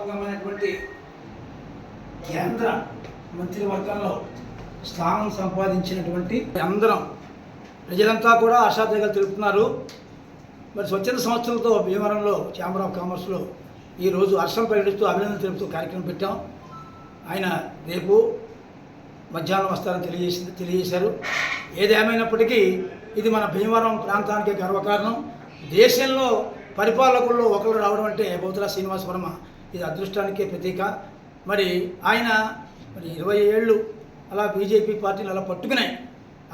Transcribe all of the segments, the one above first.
ప్రతిష్టాత్మకమైనటువంటి కేంద్ర మంత్రివర్గంలో స్థానం సంపాదించినటువంటి అందరం ప్రజలంతా కూడా ఆశాదీగాలు తెలుపుతున్నారు. మరి స్వచ్ఛంద సంస్థలతో భీమవరంలో ఛాంబర్ ఆఫ్ కామర్స్లో ఈరోజు హర్షం ప్రకటిస్తూ అభినందన తెలుపుతూ కార్యక్రమం పెట్టాం. ఆయన రేపు మధ్యాహ్నం వస్తారని తెలియజేసి తెలియజేశారు. ఏదేమైనప్పటికీ ఇది మన భీమవరం ప్రాంతానికి గర్వకారణం. దేశంలో పరిపాలకుల్లో ఒకరు రావడం అంటే బౌద్ధరా శ్రీనివాస వర్మ ఇది అదృష్టానికే ప్రతీక. మరి ఆయన మరి ఇరవై ఏళ్ళు అలా బీజేపీ పార్టీని అలా పట్టుకున్నాయి.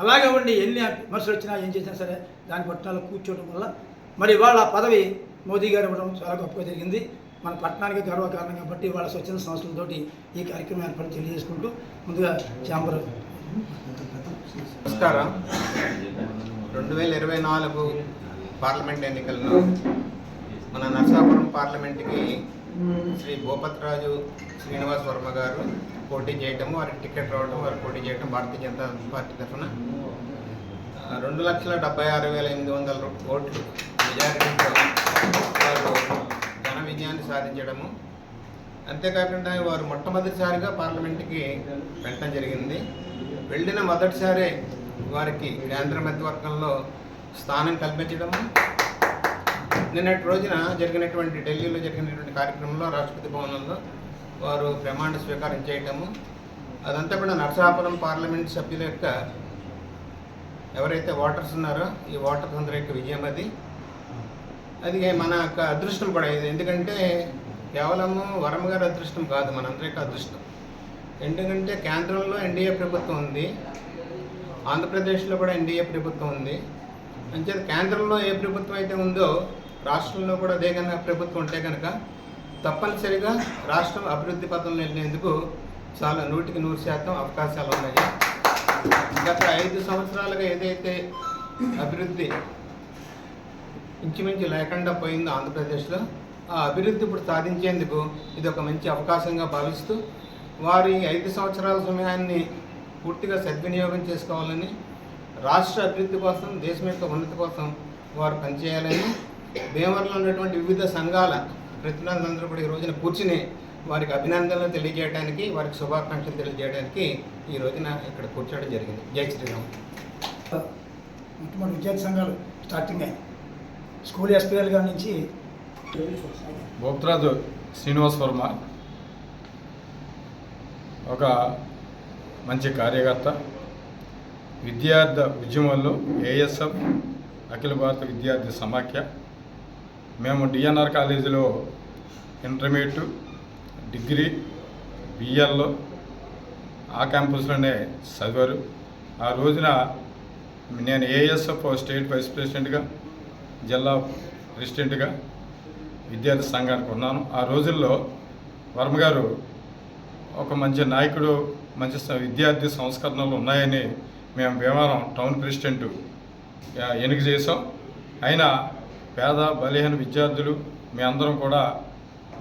అలాగే ఉండి ఎన్ని విమర్శలు వచ్చినా ఏం చేసినా సరే దాని పట్టణాల్లో కూర్చోవడం వల్ల మరి వాళ్ళ పదవి మోదీ గారు ఇవ్వడం చాలా గొప్పగా జరిగింది. మన పట్టణానికి గర్వకారణం కాబట్టి వాళ్ళ స్వచ్ఛంద సంస్థలతోటి ఈ కార్యక్రమం ఏర్పాటు తెలియజేసుకుంటూ ముందుగా చాంబర్ నమస్కారం. రెండు వేల ఇరవై నాలుగు పార్లమెంట్ ఎన్నికల్లో మన నర్సాపురం పార్లమెంట్కి శ్రీ భూపతిరాజు శ్రీనివాస్ వర్మ గారు పోటీ చేయటం వారికి టికెట్ రావడం వారు పోటీ చేయటం భారతీయ జనతా పార్టీ తరఫున. రెండు లక్షల డెబ్బై ఆరు వేల ఎనిమిది వందల ఓట్లు మెజారిటీతో వారు ఘన విజయాన్ని సాధించడము. అంతేకాకుండా వారు మొట్టమొదటిసారిగా పార్లమెంట్కి వెళ్ళటం జరిగింది. వెళ్ళిన మొదటిసారే వారికి కేంద్ర మంత్రివర్గంలో స్థానం కల్పించడము. నిన్నటి రోజున జరిగినటువంటి ఢిల్లీలో జరిగినటువంటి కార్యక్రమంలో రాష్ట్రపతి భవనంలో వారు ప్రమాణ స్వీకారం చేయటము అదంతా కూడా నరసాపురం పార్లమెంట్ సభ్యుల యొక్క ఎవరైతే ఓటర్స్ ఉన్నారో ఈ ఓటర్స్ అందరి యొక్క విజయం అది. అది మన యొక్క అదృష్టం కూడా ఇది. ఎందుకంటే కేవలము వరమ గారి అదృష్టం కాదు మనందరి యొక్క అదృష్టం. ఎందుకంటే కేంద్రంలో ఎన్డీఏ ప్రభుత్వం ఉంది ఆంధ్రప్రదేశ్లో కూడా ఎన్డీఏ ప్రభుత్వం ఉంది. అంచేత కేంద్రంలో ఏ ప్రభుత్వం అయితే ఉందో రాష్ట్రంలో కూడా అదే కనుక ప్రభుత్వం ఉంటే కనుక తప్పనిసరిగా రాష్ట్రం అభివృద్ధి పథంలో వెళ్ళేందుకు చాలా నూటికి నూరు శాతం అవకాశాలు ఉన్నాయి. గత ఐదు సంవత్సరాలుగా ఏదైతే అభివృద్ధి ఇంచుమించు లేకుండా పోయిందో ఆంధ్రప్రదేశ్లో ఆ అభివృద్ధి ఇప్పుడు సాధించేందుకు ఇది ఒక మంచి అవకాశంగా భావిస్తూ వారి ఐదు సంవత్సరాల సమయాన్ని పూర్తిగా సద్వినియోగం చేసుకోవాలని రాష్ట్ర అభివృద్ధి కోసం దేశం యొక్క ఉన్నతి కోసం వారు పనిచేయాలని భీమవరంలో ఉన్నటువంటి వివిధ సంఘాల ప్రతినిధులందరూ కూడా ఈ రోజున కూర్చుని వారికి అభినందనలు తెలియజేయడానికి వారికి శుభాకాంక్షలు తెలియజేయడానికి ఈ రోజున ఇక్కడ కూర్చోవడం జరిగింది. జై శ్రీరామ్. మొట్టమొదటి విద్యార్థి సంఘాలు స్టార్టింగ్ అయ్యాయి. స్కూల్ ఎస్పీఎల్ గారి నుంచి భోక్తరాజు శ్రీనివాస్ వర్మ ఒక మంచి కార్యకర్త విద్యార్థి ఉద్యమంలో ఏఎస్ఎఫ్ అఖిల భారత విద్యార్థి సమాఖ్య మేము డిఎన్ఆర్ కాలేజీలో ఇంటర్మీడియట్ డిగ్రీ బిఎల్లో ఆ క్యాంపస్లోనే చదివారు. ఆ రోజున నేను ఏఎస్ఎఫ్ స్టేట్ వైస్ ప్రెసిడెంట్గా జిల్లా ప్రెసిడెంట్గా విద్యార్థి సంఘానికి ఉన్నాను. ఆ రోజుల్లో వర్మ గారు ఒక మంచి నాయకుడు మంచి విద్యార్థి సంస్కరణలు ఉన్నాయని మేము భీమవరం టౌన్ ప్రెసిడెంట్ ఎన్నిక చేసాం అయినా పేద బలహీన విద్యార్థులు మీ అందరం కూడా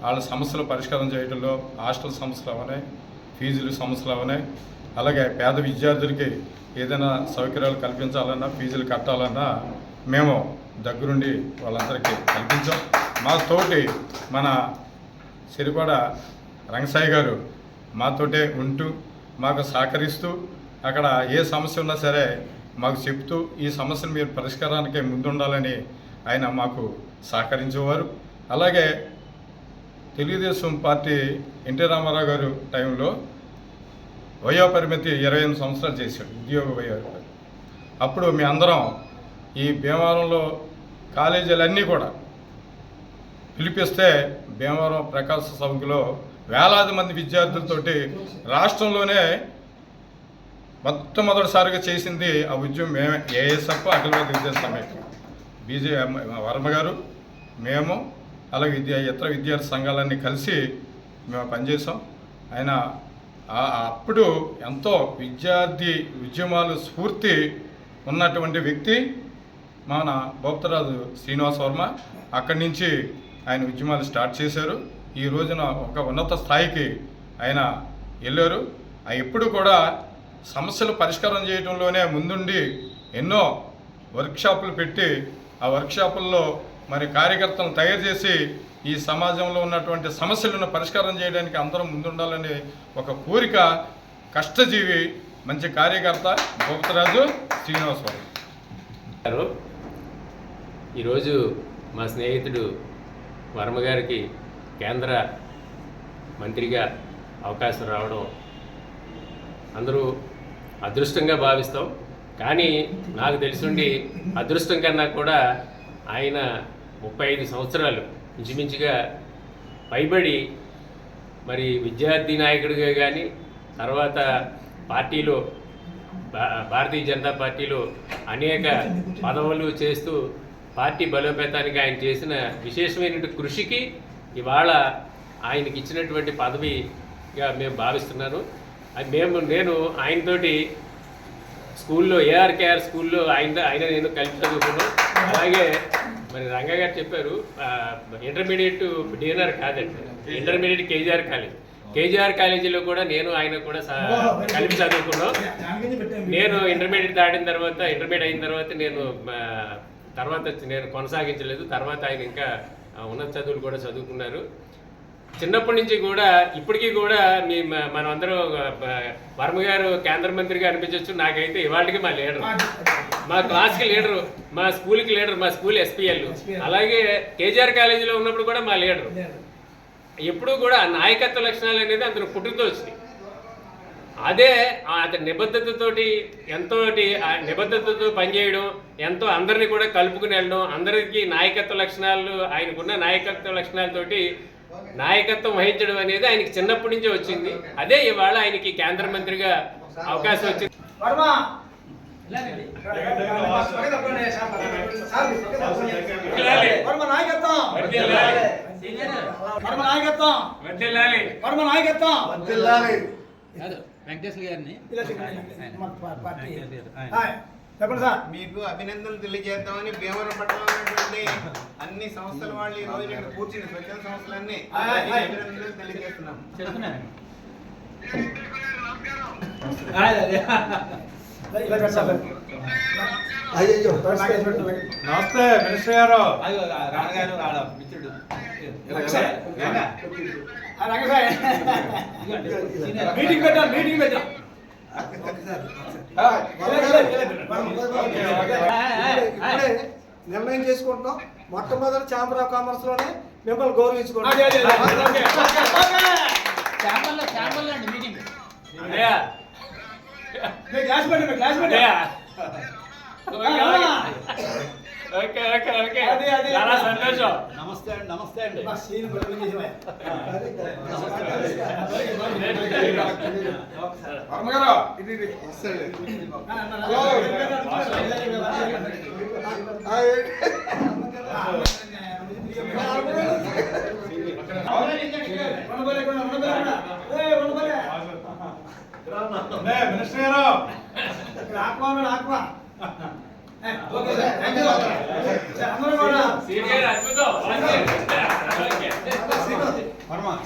వాళ్ళ సమస్యలు పరిష్కారం చేయడంలో హాస్టల్ సమస్యలు అవనే ఫీజులు సమస్యలు అవనే అలాగే పేద విద్యార్థులకి ఏదైనా సౌకర్యాలు కల్పించాలన్నా ఫీజులు కట్టాలన్నా మేము దగ్గరుండి వాళ్ళందరికీ కల్పించాం. మా తోటి మన సిరిపాడ రంగసాయి గారు మాతోటే ఉంటూ మాకు సహకరిస్తూ అక్కడ ఏ సమస్య ఉన్నా సరే మాకు చెప్తూ ఈ సమస్యను మీరు పరిష్కారానికి ముందుండాలని ఆయన మాకు సహకరించేవారు. అలాగే తెలుగుదేశం పార్టీ ఎన్టీ రామారావు గారు టైంలో వయో పరిమితి ఇరవై ఎనిమిది సంవత్సరాలు చేశాడు ఉద్యోగ వయోపరిమితి అప్పుడు మీ అందరం ఈ భీమవరంలో కాలేజీలన్నీ కూడా పిలిపిస్తే భీమవరం ప్రకాశ సభలో వేలాది మంది విద్యార్థులతోటి రాష్ట్రంలోనే మొట్టమొదటిసారిగా చేసింది ఆ ఉద్యమం మేమే ఏఎస్ఎఫ్ అఖిలవాద విద్యా సమైక్య బీజే వర్మ గారు మేము అలాగే విద్యా ఇతర విద్యార్థి సంఘాలన్నీ కలిసి మేము పనిచేసాం ఆయన అప్పుడు ఎంతో విద్యార్థి ఉద్యమాలు స్ఫూర్తి ఉన్నటువంటి వ్యక్తి మన బోప్తరాజు శ్రీనివాస్ వర్మ. అక్కడి నుంచి ఆయన ఉద్యమాలు స్టార్ట్ చేశారు. ఈ రోజున ఒక ఉన్నత స్థాయికి ఆయన వెళ్ళారు. ఎప్పుడు కూడా సమస్యలు పరిష్కారం చేయడంలోనే ముందుండి ఎన్నో వర్క్షాపులు పెట్టి ఆ వర్క్షాపుల్లో మరి కార్యకర్తలను తయారు చేసి ఈ సమాజంలో ఉన్నటువంటి సమస్యలను పరిష్కారం చేయడానికి అందరం ముందుండాలని ఒక కోరిక కష్టజీవి మంచి కార్యకర్త గోపతరాజు శ్రీనివాసరావు. గారు ఈరోజు మా స్నేహితుడు వర్మ గారికి కేంద్ర మంత్రిగా అవకాశం రావడం అందరూ అదృష్టంగా భావిస్తాం. కానీ నాకు తెలిసిండి అదృష్టం కన్నా కూడా ఆయన ముప్పై ఐదు సంవత్సరాలు ఇంచుమించుగా పైబడి మరి విద్యార్థి నాయకుడిగా కానీ తర్వాత పార్టీలో భా- భారతీయ జనతా పార్టీలో అనేక పదవులు చేస్తూ పార్టీ బలోపేతానికి ఆయన చేసిన విశేషమైన కృషికి ఇవాళ ఆయనకి ఇచ్చినటువంటి పదవిగా మేము భావిస్తున్నాను. మేము నేను ఆయనతోటి స్కూల్లో ఏఆర్కేఆర్ స్కూల్లో ఆయన ఆయన నేను కలిసి చదువుకున్నాను అలాగే మరి రంగ గారు చెప్పారు ఇంటర్మీడియట్ డిఎన్ఆర్ కాదండి. ఇంటర్మీడియట్ కేజీఆర్ కాలేజ్ కేజీఆర్ కాలేజీలో కూడా నేను ఆయన కూడా కలిపి చదువుకున్నాం. నేను ఇంటర్మీడియట్ దాటిన తర్వాత ఇంటర్మీడియట్ అయిన తర్వాత నేను తర్వాత వచ్చి నేను కొనసాగించలేదు. తర్వాత ఆయన ఇంకా ఉన్నత చదువులు కూడా చదువుకున్నారు. చిన్నప్పటి నుంచి కూడా ఇప్పటికీ కూడా మీ మనమందరం వర్మ గారు కేంద్ర మంత్రిగా అనిపించవచ్చు నాకైతే ఇవాళకి మా లీడర్. మా క్లాస్కి లీడరు మా స్కూల్కి లీడర్ మా స్కూల్ ఎస్పీఎల్. అలాగే కేజీఆర్ కాలేజీలో ఉన్నప్పుడు కూడా మా లీడరు. ఎప్పుడూ కూడా నాయకత్వ లక్షణాలు అనేది అతను పుట్టుకతో వచ్చినాయి. అదే అతని నిబద్ధతతోటి ఎంతో నిబద్ధతతో పనిచేయడం ఎంతో అందరినీ కూడా కలుపుకుని వెళ్ళడం అందరికీ నాయకత్వ లక్షణాలు ఆయనకున్న నాయకత్వ లక్షణాలతోటి నాయకత్వం వహించడం అనేది ఆయనకి చిన్నప్పటి నుంచే వచ్చింది. అదే ఇవాళ ఆయనకి కేంద్ర మంత్రిగా అవకాశం వచ్చింది. వర్మ! వర్మ నాయకత్వం! వర్మ నాయకత్వం! వర్ధిల్లాలి. వర్మ నాయకత్వం! కాదు వెంకటేశ్వర గారిని. ఇలా చెప్పండి. సార్. మీకు అభినందనలు తెలియజేద్దామని భీమవరం ఉన్నటువంటి అన్ని సంస్థల వాళ్ళు ఈ రోజు ఇక్కడ కూర్చుని స్వచ్ఛంద సంస్థలన్నీ. అభినందనలు తెలియజేస్తున్నాం నమస్తే మినిస్టర్ గారు. అది రానగారు రాడ మిత్రుడు. మీటింగ్ పెట్టాలి మీటింగ్ పెట్టాలి. నిర్ణయం చేసుకుంటాం మొట్టమొదటి ఛాంబర్ ఆఫ్ కామర్స్లోనే మిమ్మల్ని క్లాస్ క్లాస్. అన్నయ్య. Okay okay okay. అదే, అదే. చాలా సంతోషం. నమస్తే అండి నమస్తే అండి. బా, సీన్ పెట్టండి, నిజమే. వర్మ గారు నా, నా, నా, ఉండబోలే, ఉండబోలే, ఏయ్, ఉండబోలే. మినిస్టర్ గారు ఇక్కడ ఆత్మ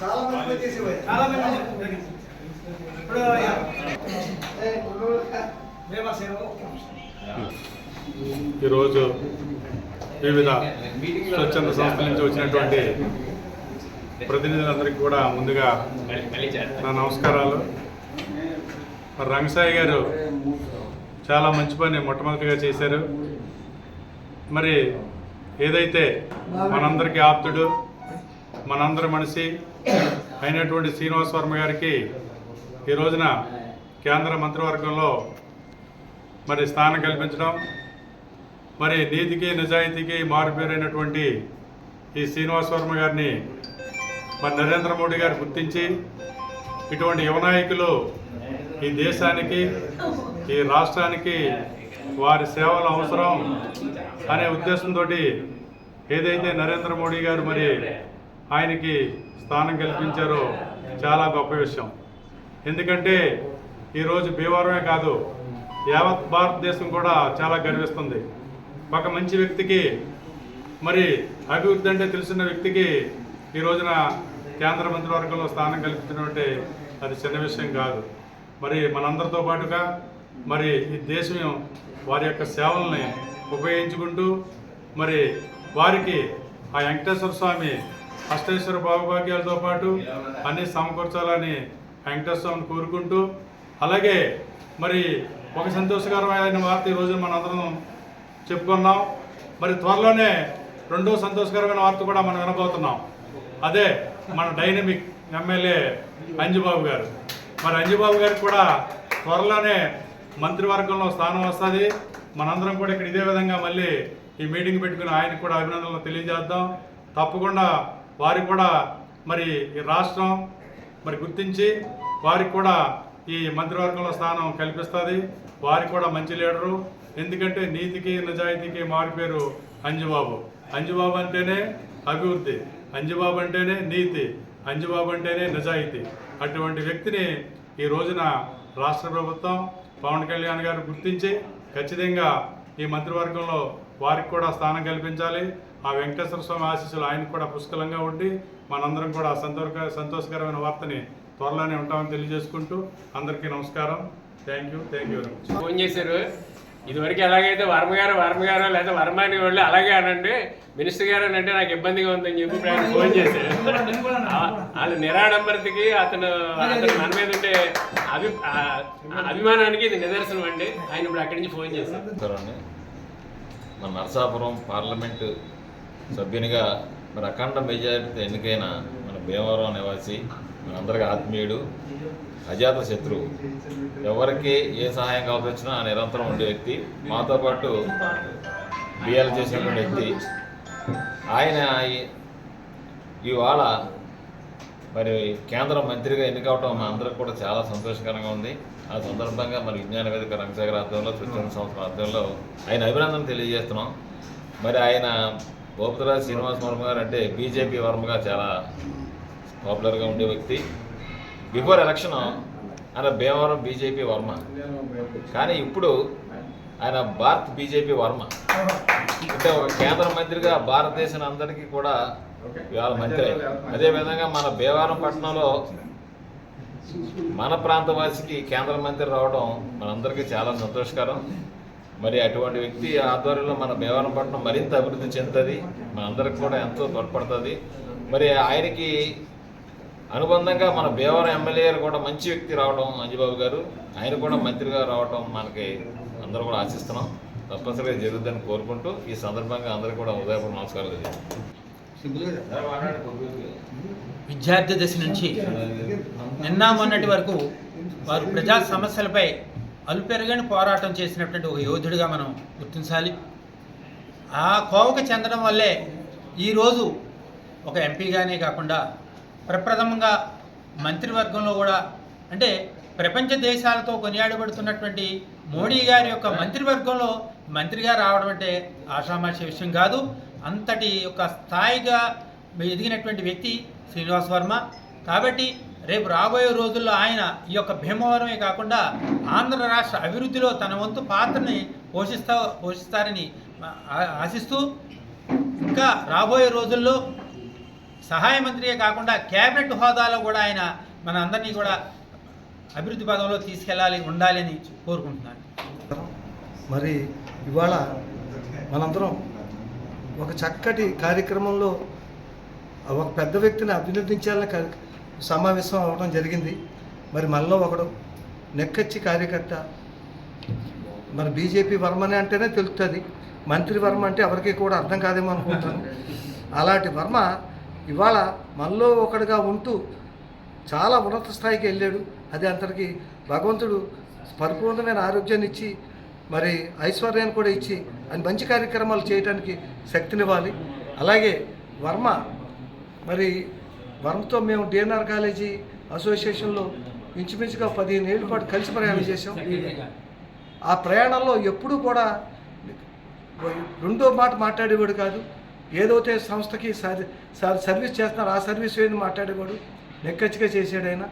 చాలా మంది చేసేవారు. చాలా మంది ఇప్పుడు ఈరోజు వివిధ స్వచ్ఛంద సంస్థల నుంచి వచ్చినటువంటి ప్రతినిధులందరికీ కూడా ముందుగా నా నమస్కారాలు మరి రంగసాయి గారు చాలా మంచి పని మొట్టమొదటిగా చేశారు. మరి ఏదైతే మనందరికీ ఆప్తుడు మనందరి మనిషి అయినటువంటి శ్రీనివాస్ వర్మ గారికి ఈ రోజున కేంద్ర మంత్రివర్గంలో మరి స్థానం కల్పించడం మరి నీతికి నిజాయితీకి మారుపేరైనటువంటి ఈ శ్రీనివాస్ వర్మ గారిని మరి నరేంద్ర మోడీ గారు గుర్తించి ఇటువంటి యువ నాయకులు ఈ దేశానికి ఈ రాష్ట్రానికి వారి సేవలు అవసరం అనే ఉద్దేశంతో ఏదైతే నరేంద్ర మోడీ గారు మరి ఆయనకి స్థానం కల్పించారో చాలా గొప్ప విషయం. ఎందుకంటే ఈరోజు భీమవరమే కాదు యావత్ భారతదేశం కూడా చాలా గర్విస్తుంది. ఒక మంచి వ్యక్తికి మరి అభివృద్ధి అంటే తెలిసిన వ్యక్తికి ఈ రోజున కేంద్ర మంత్రివర్గంలో స్థానం కల్పించడం అంటే అది చిన్న విషయం కాదు. మరి మనందరితో పాటుగా మరి ఈ దేశం వారి యొక్క సేవల్ని ఉపయోగించుకుంటూ మరి వారికి ఆ వెంకటేశ్వర స్వామి అష్టేశ్వర భావభాగ్యాలతో పాటు అన్ని సమకూర్చాలని వెంకటేశ్వర స్వామిని కోరుకుంటూ అలాగే మరి ఒక సంతోషకరమైన వార్త ఈరోజు మనందరం చెప్పుకున్నాం మరి త్వరలోనే రెండో సంతోషకరమైన వార్త కూడా మనం వినబోతున్నాం. అదే మన డైనమిక్ ఎమ్మెల్యే అంజుబాబు గారు. మరి అంజుబాబు గారికి కూడా త్వరలోనే మంత్రివర్గంలో స్థానం వస్తుంది. మనందరం కూడా ఇక్కడ ఇదే విధంగా మళ్ళీ ఈ మీటింగ్ పెట్టుకుని ఆయనకు కూడా అభినందనలు తెలియజేద్దాం. తప్పకుండా వారికి కూడా మరి ఈ రాష్ట్రం మరి గుర్తించి వారికి కూడా ఈ మంత్రివర్గంలో స్థానం కల్పిస్తుంది. వారికి కూడా మంచి లీడరు. ఎందుకంటే నీతికి నిజాయితీకి మారిపేరు అంజుబాబు. అంజుబాబు అంటేనే అభివృద్ధి. అంజుబాబు అంటేనే నీతి. అంజుబాబు అంటేనే నిజాయితీ. అటువంటి వ్యక్తిని ఈ రోజున రాష్ట్ర ప్రభుత్వం పవన్ కళ్యాణ్ గారు గుర్తించి ఖచ్చితంగా ఈ మంత్రివర్గంలో వారికి కూడా స్థానం కల్పించాలి. ఆ వెంకటేశ్వర స్వామి ఆశీస్సులు ఆయనకు కూడా పుష్కలంగా ఉండి మనందరం కూడా సంతోష సంతోషకరమైన వార్తని త్వరలోనే ఉంటామని తెలియజేసుకుంటూ అందరికీ నమస్కారం. Thank you thank you very much. Phone చేశారు. ఇదివరకు ఎలాగైతే వర్మ గారు వర్మ గారు లేదా వర్మ అని వాళ్ళు అలాగే అనండి మినిస్టర్ గారు అని అంటే నాకు ఇబ్బందిగా ఉందని చెప్పి ఆయన ఫోన్ చేశారు. వాళ్ళ నిరాడంబరతకి అతను అతను మన మీద ఉండే అభి అభిమానానికి ఇది నిదర్శనం అండి. ఆయన ఇప్పుడు అక్కడి నుంచి ఫోన్ చేశారు. మన నరసాపురం పార్లమెంటు సభ్యునిగా మరి అఖండ మెజారిటీతో ఎన్నికైన మన భీమవరం నివాసి మనందరికీ ఆత్మీయుడు అజాత శత్రువు ఎవరికి ఏ సహాయం కావాల్సి వచ్చినా నిరంతరం ఉండే వ్యక్తి. మాతో పాటు బిఎల్ చేసినటువంటి వ్యక్తి. ఆయన ఇవాళ మరి కేంద్ర మంత్రిగా ఎన్నికవటం మా అందరికి కూడా చాలా సంతోషకరంగా ఉంది. ఆ సందర్భంగా మరి విజ్ఞాన వేదిక రంగశేఖర ఆధ్వర్యంలో స్వచ్ఛంద సంస్థల ఆధ్వర్యంలో ఆయన అభినందన తెలియజేస్తున్నాం. మరి ఆయన గోపతిరాజు శ్రీనివాస్ వర్మ గారు అంటే బీజేపీ వర్మగా చాలా పాపులర్గా ఉండే వ్యక్తి. బిఫోర్ ఎలక్షన్ ఆయన భీమవరం బీజేపీ వర్మ. కానీ ఇప్పుడు ఆయన భారత్ బీజేపీ వర్మ. అంటే ఒక కేంద్ర మంత్రిగా భారతదేశం అందరికీ కూడా ఇవాళ మంత్రి. అదేవిధంగా మన భీమవరం పట్టణంలో మన ప్రాంతవాసికి కేంద్ర మంత్రి రావడం మనందరికీ చాలా సంతోషకరం. మరి అటువంటి వ్యక్తి ఆధ్వర్యంలో మన భీమవరం పట్టణం మరింత అభివృద్ధి చెందుతుంది. మనందరికి కూడా ఎంతో తోడ్పడుతుంది. మరి ఆయనకి అనుబంధంగా మన భీమవరం ఎమ్మెల్యే గారు కూడా మంచి వ్యక్తి రావడం అంజబాబు గారు. ఆయన కూడా మంత్రిగా రావడం మనకి అందరూ కూడా ఆశిస్తున్నాం. తప్పనిసరిగా జరుగుతుందని కోరుకుంటూ ఈ సందర్భంగా అందరూ కూడా ఉదయపూర్ నమస్కారాలు విద్యార్థి దశ నుంచి నిన్న మొన్నటి వరకు వారు ప్రజా సమస్యలపై అలుపెరగని పోరాటం చేసినటువంటి ఒక యోధుడిగా మనం గుర్తించాలి. ఆ కోవకు చెందడం వల్లే ఈరోజు ఒక ఎంపీగానే కాకుండా ప్రప్రథమంగా మంత్రివర్గంలో కూడా అంటే ప్రపంచ దేశాలతో కొనియాడబడుతున్నటువంటి మోడీ గారి యొక్క మంత్రివర్గంలో మంత్రిగా రావడం అంటే ఆషామాషి విషయం కాదు. అంతటి యొక్క స్థాయిగా ఎదిగినటువంటి వ్యక్తి శ్రీనివాస్ వర్మ. కాబట్టి రేపు రాబోయే రోజుల్లో ఆయన ఈ యొక్క భీమవరమే కాకుండా ఆంధ్ర రాష్ట్ర అభివృద్ధిలో తన వంతు పాత్రని పోషిస్తా పోషిస్తారని ఆశిస్తూ ఇంకా రాబోయే రోజుల్లో సహాయ మంత్రియే కాకుండా క్యాబినెట్ హోదాలో కూడా ఆయన మన అందరినీ కూడా అభివృద్ధి పదంలో తీసుకెళ్ళాలి ఉండాలి అని కోరుకుంటున్నాను. మరి ఇవాళ మనందరం ఒక చక్కటి కార్యక్రమంలో ఒక పెద్ద వ్యక్తిని అభినందించాలని సమావేశం అవ్వడం జరిగింది. మరి మనలో ఒకడు నెక్కచ్చి కార్యకర్త. మరి బీజేపీ వర్మనే అంటేనే తెలుస్తుంది మంత్రి వర్మ అంటే ఎవరికి కూడా అర్థం కాదేమో అనుకుంటాను. అలాంటి వర్మ ఇవాళ మనలో ఒకడుగా ఉంటూ చాలా ఉన్నత స్థాయికి వెళ్ళాడు. అది అంతటికి భగవంతుడు పరిపూర్ణమైన ఆరోగ్యాన్ని ఇచ్చి మరి ఐశ్వర్యాన్ని కూడా ఇచ్చి అని మంచి కార్యక్రమాలు చేయడానికి శక్తినివ్వాలి. అలాగే వర్మ మరి వర్మతో మేము డిఎన్ఆర్ కాలేజీ అసోసియేషన్లో ఇంచుమించుగా పదిహేను ఏళ్ళ పాటు కలిసి ప్రయాణం చేసాం ఆ ప్రయాణంలో ఎప్పుడూ కూడా రెండో మాట మాట్లాడేవాడు కాదు. ఏదైతే సంస్థకి సర్ సర్వీస్ చేస్తున్నారు ఆ సర్వీస్ ఏంది మాట్లాడేవాడు? నెక్కచ్చిగా చేసాడు ఆయన.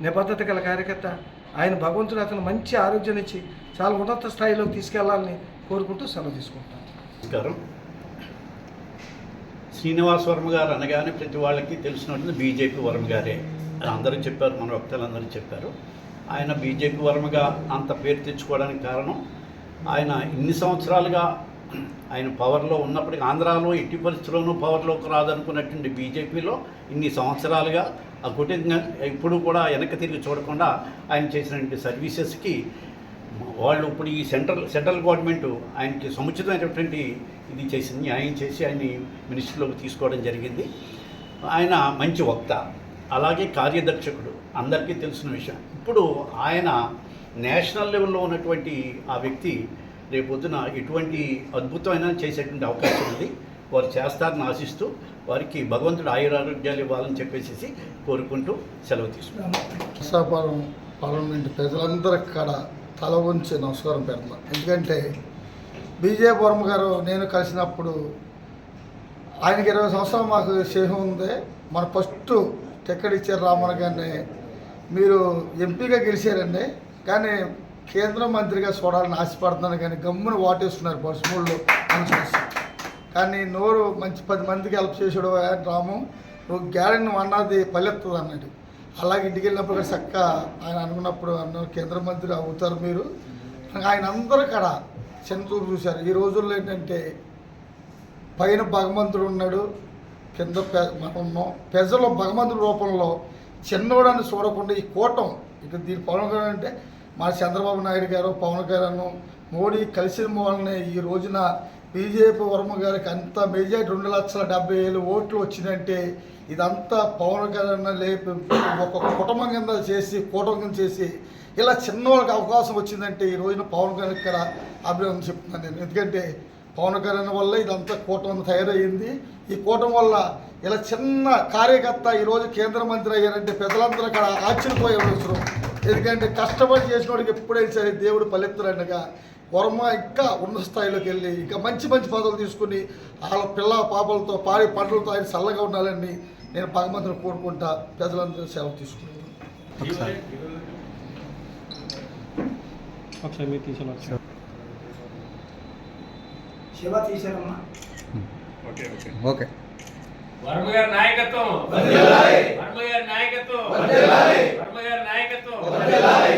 నిబద్ధత గల కార్యకర్త. ఆయన భగవంతుడు అతను మంచి ఆరోగ్యాన్ని ఇచ్చి చాలా ఉన్నత స్థాయిలోకి తీసుకెళ్ళాలని కోరుకుంటూ సెలవు తీసుకుంటాను నమస్కారం. శ్రీనివాస్ వర్మ గారు అనగానే ప్రతి వాళ్ళకి తెలిసినట్టు బీజేపీ వర్మ గారే. అందరూ చెప్పారు మన వక్తలందరూ చెప్పారు. ఆయన బీజేపీ వర్మగా అంత పేరు తెచ్చుకోవడానికి కారణం ఆయన ఇన్ని సంవత్సరాలుగా ఆయన పవర్లో ఉన్నప్పటికీ ఆంధ్రాలో ఎట్టి పరిస్థితుల్లోనూ పవర్లోకి రాదనుకున్నటువంటి బీజేపీలో ఇన్ని సంవత్సరాలుగా ఆ కుటుంబం ఇప్పుడు కూడా వెనక్కి తిరిగి చూడకుండా ఆయన చేసినటువంటి సర్వీసెస్కి వాళ్ళు ఇప్పుడు ఈ సెంట్రల్ సెంట్రల్ గవర్నమెంట్ ఆయనకి సముచితమైనటువంటి ఇది చేసింది న్యాయం చేసి ఆయన్ని మినిస్టర్లోకి తీసుకోవడం జరిగింది. ఆయన మంచి వక్త అలాగే కార్యదర్శకుడు అందరికీ తెలిసిన విషయం. ఇప్పుడు ఆయన నేషనల్ లెవెల్లో ఉన్నటువంటి ఆ వ్యక్తి రేపొద్దున ఎటువంటి అద్భుతమైన చేసేటువంటి అవకాశం ఉంది. వారు చేస్తారని ఆశిస్తూ వారికి భగవంతుడు ఆయురారోగ్యాలు ఇవ్వాలని చెప్పేసి కోరుకుంటూ సెలవు తీసుకున్నాను పార్లమెంట్ ప్రజలందరి కాడ తల ఉంచి నమస్కారం పెడతాను ఎందుకంటే బీజేపీ గారు నేను కలిసినప్పుడు ఆయనకి ఇరవై సంవత్సరాలు మాకు స్నేహం ఉంది. మన ఫస్ట్ టికెట్ ఇచ్చారు రామన్ గారిని. మీరు ఎంపీగా గెలిచారండి. కానీ కేంద్ర మంత్రిగా చూడాలని ఆశపడుతున్నాను కానీ గమ్మున వాటేస్తున్నారు పసుమూళ్ళు అని కానీ నోరు మంచి పది మందికి హెల్ప్ చేసాడు రాము. నువ్వు గ్యారెంటీ అన్నది పల్లెత్తుంది అన్నాడు. అలాగే ఇంటికి వెళ్ళినప్పుడు చక్క ఆయన అనుకున్నప్పుడు అన్న కేంద్ర మంత్రి అవుతారు మీరు. ఆయన అందరూ కాడ చిన్న చూపు చూశారు. ఈ రోజుల్లో ఏంటంటే పైన భగవంతుడు ఉన్నాడు కింద పె- మనం ఉన్నాం. ప్రజలు భగవంతుడి రూపంలో చిన్నవాడని చూడకుండా ఈ కూటం ఇక దీని పవన్ అంటే మన చంద్రబాబు నాయుడు గారు పవన్ గారు మోడీ కలిసిన వాళ్ళని ఈ రోజున బీజేపీ వర్మ గారికి అంత మెజార్టీ రెండు లక్షల డెబ్బై వేలు ఓట్లు వచ్చిందంటే ఇదంతా పవన్ కళ్యాణ్ లేపి ఒక కుటుంబం కింద చేసి కూటమి కింద చేసి ఇలా చిన్నవాళ్ళకి అవకాశం వచ్చిందంటే ఈ రోజున పవన్ కళ్యాణ్ ఇక్కడ అభినందన చెప్తున్నాను నేను. ఎందుకంటే పవన్ కళ్యాణ్ వల్ల ఇదంతా కూటమి తయారయ్యింది ఈ కూటమి వల్ల ఇలా చిన్న కార్యకర్త ఈరోజు కేంద్ర మంత్రి అయ్యారంటే ప్రజలందరూ అక్కడ ఆశ్చర్యపోయే అవసరం ఎందుకంటే కష్టపడి చేసిన వాడికి ఎప్పుడైనా సరే దేవుడు ఫలిస్తున్నట్టుగా వర్మ ఇంకా ఉన్నత స్థాయిలోకి వెళ్ళి ఇంకా మంచి మంచి పదవులు తీసుకుని వాళ్ళ పిల్ల పాపలతో పాడి పంటలతో ఆయన చల్లగా ఉండాలని నేను భగవంతుని కోరుకుంటా. ప్రజలందరూ సేవ తీశారమ్మా. ఓకే వర్మ గారి నాయకత్వం. వర్మ గారి నాయకత్వం. వర్మ గారి